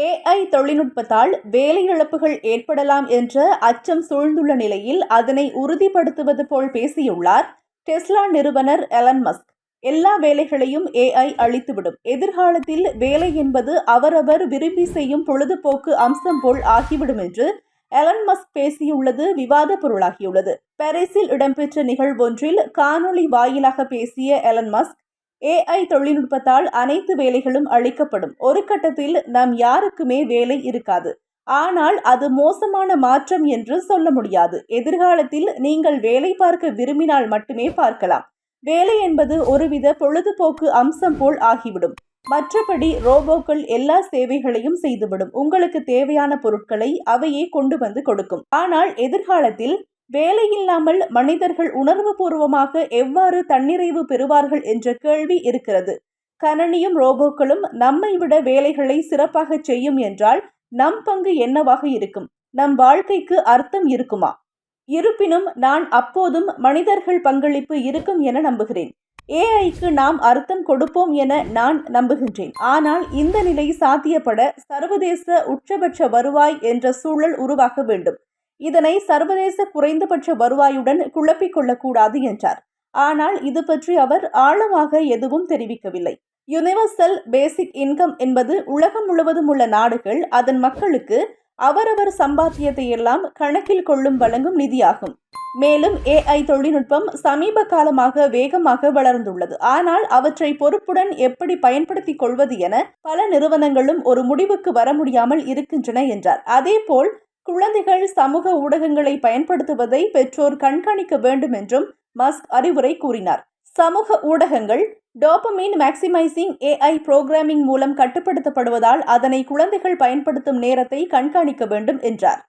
AI தொழில்நுட்பத்தால் வேலை இழப்புகள் ஏற்படலாம் என்ற அச்சம் சூழ்ந்துள்ள நிலையில் அதனை உறுதிப்படுத்துவது போல் பேசியுள்ளார் டெஸ்லா நிறுவனர் எலன் மஸ்க். எல்லா வேலைகளையும் ஏஐ அழித்துவிடும். எதிர்காலத்தில் வேலை என்பது அவரவர் விரும்பி செய்யும் பொழுதுபோக்கு அம்சம் போல் ஆகிவிடும் என்று எலன் மஸ்க் பேசியுள்ளது விவாத பொருளாகியுள்ளது. பாரிஸில் இடம்பெற்ற நிகழ்வொன்றில் காணொளி வாயிலாக பேசிய எலன் மஸ்க் ஏஐ தொழில்நுட்பத்தால் அனைத்து வேலைகளும் அளிக்கப்படும். ஒரு கட்டத்தில் நம் யாருக்குமே வேலை இருக்காது. ஆனால் அது மோசமான மாற்றம் என்று சொல்ல முடியாது. எதிர்காலத்தில் நீங்கள் வேலை பார்க்க விரும்பினால் மட்டுமே பார்க்கலாம். வேலை என்பது ஒருவித பொழுதுபோக்கு அம்சம் போல் ஆகிவிடும். மற்றபடி ரோபோக்கள் எல்லா சேவைகளையும் செய்துவிடும். உங்களுக்கு தேவையான பொருட்களை அவையே கொண்டு வந்து கொடுக்கும். ஆனால் எதிர்காலத்தில் வேலையில்லாமல் மனிதர்கள் உணர்வுபூர்வமாக எவ்வாறு தன்னிறைவு பெறுவார்கள் என்ற கேள்வி இருக்கிறது. கணனியும் ரோபோக்களும் நம்மை விட வேலைகளை சிறப்பாக செய்யும் என்றால் நம் பங்கு என்னவாக இருக்கும்? நம் வாழ்க்கைக்கு அர்த்தம் இருக்குமா? இருப்பினும் நான் அப்போதும் மனிதர்கள் பங்களிப்பு இருக்கும் என நம்புகிறேன். ஏஐக்கு நாம் அர்த்தம் கொடுப்போம் என நான் நம்புகின்றேன். ஆனால் இந்த நிலை சாத்தியப்பட சர்வதேச உச்சபட்ச வருவாய் என்ற சூழல் உருவாக வேண்டும். இதனை சர்வதேச குறைந்தபட்ச வருவாயுடன் குழப்பிக் கொள்ளக்கூடாது என்றார். ஆனால் இது பற்றி அவர் ஆழமாக எதுவும் தெரிவிக்கவில்லை. யுனிவர்சல் பேசிக் இன்கம் என்பது உலகம் முழுவதும் உள்ள நாடுகள் அதன் மக்களுக்கு அவரவர் சம்பாத்தியத்தை எல்லாம் கணக்கில் கொள்ளும் வழங்கும் நிதியாகும். மேலும் ஏஐ தொழில்நுட்பம் சமீப காலமாக வேகமாக வளர்ந்துள்ளது. ஆனால் அவற்றை பொறுப்புடன் எப்படி பயன்படுத்திக் கொள்வது என பல நிறுவனங்களும் ஒரு முடிவுக்கு வர முடியாமல் இருக்கின்றன என்றார். அதேபோல் குழந்தைகள் சமூக ஊடகங்களை பயன்படுத்துவதை பெற்றோர் கண்காணிக்க வேண்டும் என்றும் மஸ்க் அறிவுரை கூறினார். சமூக ஊடகங்கள் டோபமின் மேக்சிமைசிங் ஏஐ புரோகிராமிங் மூலம் கட்டுப்படுத்தப்படுவதால் அதனை குழந்தைகள் பயன்படுத்தும் நேரத்தை கண்காணிக்க வேண்டும் என்றார்.